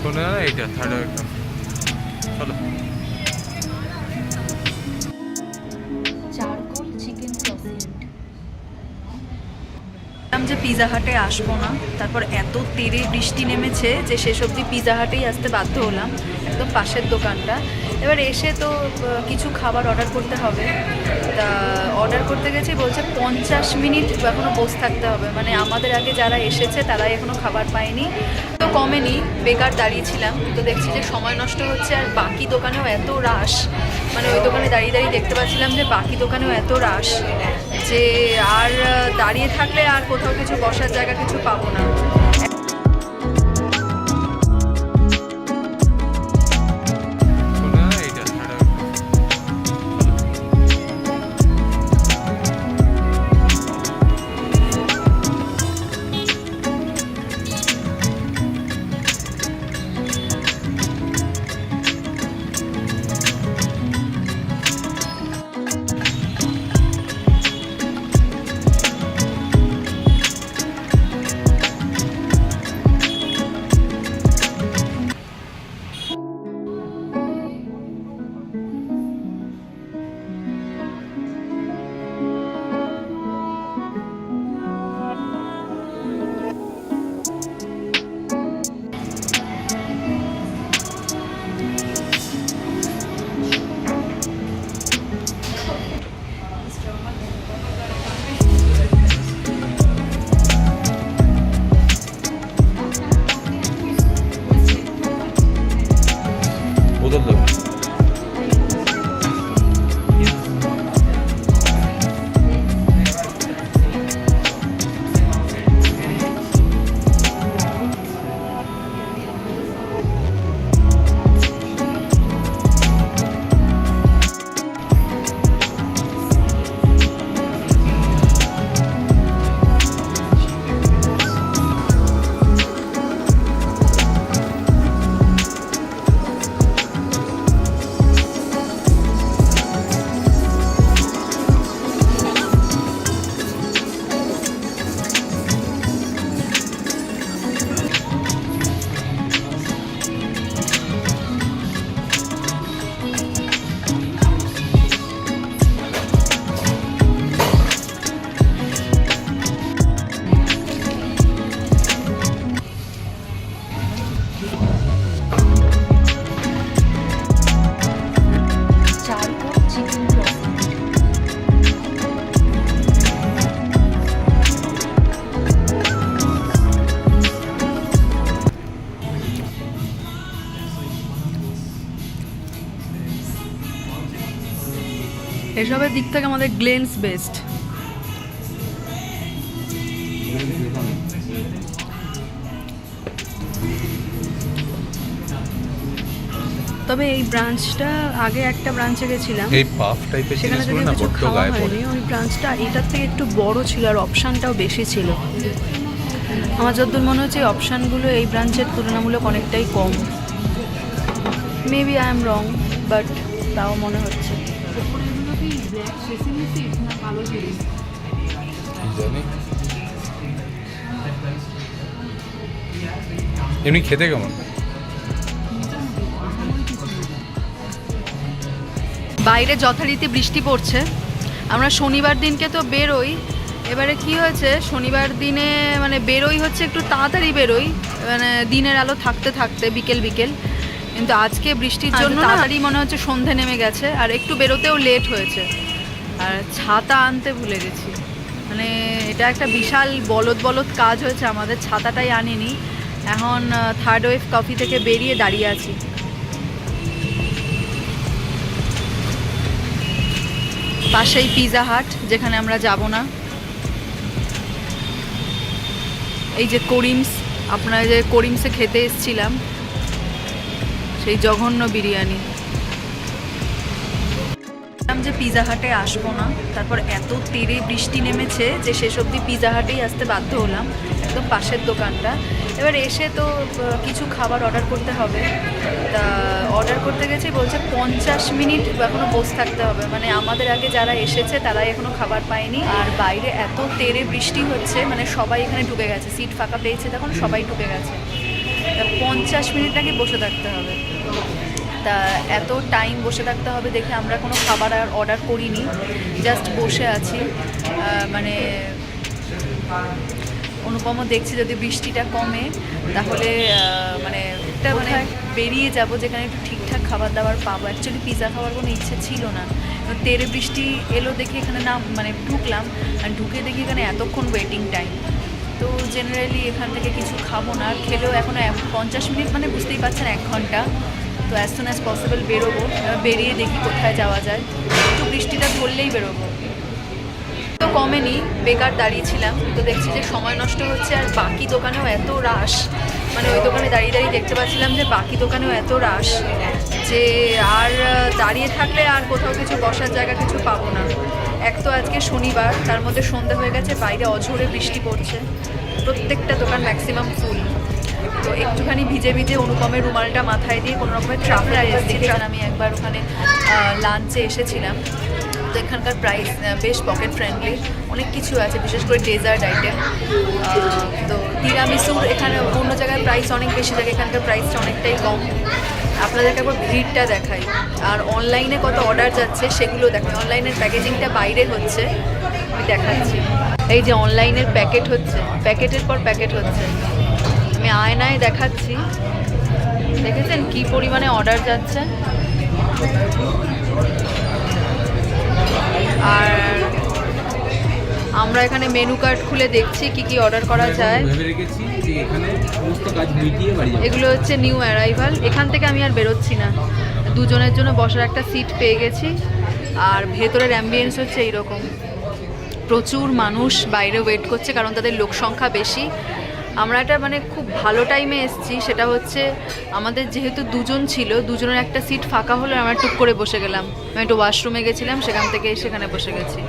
শোনে না এইটা থার্ড চলো। যে পিজা হাটে আসব না, তারপর এত তেরে বৃষ্টি নেমেছে যে শেষ অবধি পিজা হাটেই আসতে বাধ্য হলাম, একদম পাশের দোকানটা। এবার এসে তো কিছু খাবার অর্ডার করতে হবে। তা অর্ডার করতে গেছি বলছে পঞ্চাশ মিনিট এখনও বসে থাকতে হবে। মানে আমাদের আগে যারা এসেছে, তারাই এখনও খাবার পায়নি। তো কমেনি, বেকার দাঁড়িয়েছিলাম তো দেখছি যে সময় নষ্ট হচ্ছে আর বাকি দোকানেও এত রাশ মানে ওই দোকানে দাঁড়িয়ে দাঁড়িয়ে দেখতে পাচ্ছিলাম যে বাকি দোকানেও এত রাশ যে আর দাঁড়িয়ে থাকলে আর কোথাও কিছু বসার জায়গা কিছু পাবো না। এসবের দিক থেকে আমাদের গ্লেন্স বেস্ট তবে এই ব্রাঞ্চটা আগে একটা ব্রাঞ্চে গেছিলাম। এই পাফ টাইপের সেখানে না কিছু খাওয়া গায়ে পড়ে হয়নি ওই ব্রাঞ্চটা এটার থেকে একটু বড় ছিল আর অপশানটাও বেশি ছিল। আমার যতদূর মনে হচ্ছে এই অপশানগুলো এই ব্রাঞ্চের তুলনামূলক অনেকটাই কম। Maybe I am wrong but তাও মনে হচ্ছে। এমনি খেতে কেমন? বাইরে যথারীতি বৃষ্টি পড়ছে। আমরা শনিবার দিনকে তো বেরোই। এবারে কি হয়েছে? শনিবার দিনে মানে বেরোই হচ্ছে একটু তাড়াতাড়ি বেরোই। মানে দিনের আলো থাকতে থাকতে বিকেল বিকেল। কিন্তু আজকে বৃষ্টির জন্য তাড়াতাড়ি মনে হচ্ছে সন্ধে নেমে গেছে। আর একটু বেরোতেও লেট হয়েছে। আর ছাতা আনতে ভুলে গেছি। মানে এটা একটা বিশাল বলদ বলদ কাজ হয়েছে, আমাদের ছাতাটাই আনিনি। এখন থার্ড ওয়েভ কফি থেকে বেরিয়ে দাঁড়িয়ে আছি। পাশেই পিজা হাট যেখানে আমরা যাব না। এই যে করিমস আপনারা যে করিমসে খেতে এসছিলাম, সেই জঘন্য বিরিয়ানি। যে পিজা হাটে আসব না। তারপর এত তেরে বৃষ্টি নেমেছে যে শেষ অবধি পিজা হাটেই আসতে বাধ্য হলাম। একদম পাশের দোকানটা। এবার এসে তো কিছু খাবার অর্ডার করতে হবে। তা অর্ডার করতে গেছি বলছে পঞ্চাশ মিনিট এখনও বসে থাকতে হবে। মানে আমাদের আগে যারা এসেছে তারাই এখনও খাবার পায়নি। আর বাইরে এত তেরে বৃষ্টি হচ্ছে মানে সবাই এখানে ঢুকে গেছে। সিট ফাঁকা পেয়েছে তখন সবাই ঢুকে গেছে। তা পঞ্চাশ মিনিট নাকি বসে থাকতে হবে। তা এত টাইম বসে থাকতে হবে দেখে আমরা কোনো খাবার আর অর্ডার করিনি জাস্ট বসে আছি। মানে অনুপমও দেখছি যদি বৃষ্টিটা কমে তাহলে মানে একটা মানে বেরিয়ে যাব যেখানে একটু ঠিকঠাক খাবার দাবার পাবো। অ্যাকচুয়ালি পিৎজা খাওয়ার কোনো ইচ্ছে ছিল না। তেরে বৃষ্টি এলো দেখে এখানে না মানে ঢুকলাম আর ঢুকে দেখি এখানে এতক্ষণ ওয়েটিং টাইম তো জেনারেলি এখান থেকে কিছু খাব না খেলেও এখন পঞ্চাশ মিনিট মানে বুঝতেই পারছেন এক ঘণ্টা। তো অ্যাজ সুন অ্যাজ পসিবল বেরোবো বেরিয়ে দেখি কোথায় যাওয়া যায়। একটু বৃষ্টিটা ধরলেই বেরোবো। তো কমেনি, বেকার দাঁড়িয়েছিলাম, তো দেখছি যে সময় নষ্ট হচ্ছে আর বাকি দোকানেও এত রাশ। মানে ওই দোকানে দাঁড়িয়ে দাঁড়িয়ে দেখতে পাচ্ছিলাম যে বাকি দোকানেও এত রাশ যে আর দাঁড়িয়ে থাকলে আর কোথাও কিছু বসার জায়গা কিছু পাবো না। এক তো আজকে শনিবার, তার মধ্যে সন্ধ্যা হয়ে গেছে, বাইরে অঝোরে বৃষ্টি পড়ছে। প্রত্যেকটা দোকান ম্যাক্সিমাম ফুল তো একটুখানি ভিজে ভিজে অনুপমের রুমালটা মাথায় দিয়ে কোনো রকমের ট্রাফিক এসেছি কারণ আমি একবার ওখানে লাঞ্চে এসেছিলাম। তো এখানকার প্রাইস বেশ পকেট ফ্রেন্ডলি অনেক কিছু আছে বিশেষ করে ডেজার্ট আইটেম তো তিরামিসুর এখানে অন্য জায়গায় প্রাইস অনেক বেশি থাকে এখানকার প্রাইসটা অনেকটাই কম। আপনাদেরকে একবার ভিড়টা দেখাই। আর অনলাইনে কত অর্ডার যাচ্ছে সেগুলো দেখাই। অনলাইনের প্যাকেজিংটা বাইরে হচ্ছে আমি দেখাচ্ছি। এই যে অনলাইনের প্যাকেট হচ্ছে প্যাকেটের পর প্যাকেট হচ্ছে। আমি আয়নায় দেখাচ্ছি। দেখেছেন কি পরিমাণে অর্ডার যাচ্ছে? আর আমরা এখানে মেনু কার্ড খুলে দেখছি কি কি অর্ডার করা যায়। এগুলো হচ্ছে নিউ অ্যারাইভাল এখান থেকে আমি আর বেরোচ্ছি না। দুজনের জন্য বসার একটা সিট পেয়ে গেছি। আর ভেতরের অ্যাম্বিয়েন্স হচ্ছে এইরকম। প্রচুর মানুষ বাইরে ওয়েট করছে কারণ তাদের লোক সংখ্যা বেশি। আমরা এটা মানে খুব ভালো টাইমে এসেছি, সেটা হচ্ছে আমাদের যেহেতু দুজন ছিল, দুজনের একটা সিট ফাঁকা হলো, আমরা টুক করে বসে গেলাম। আমি একটু ওয়াশরুমে গেছিলাম, সেখান থেকে সেখানে বসে গেছি।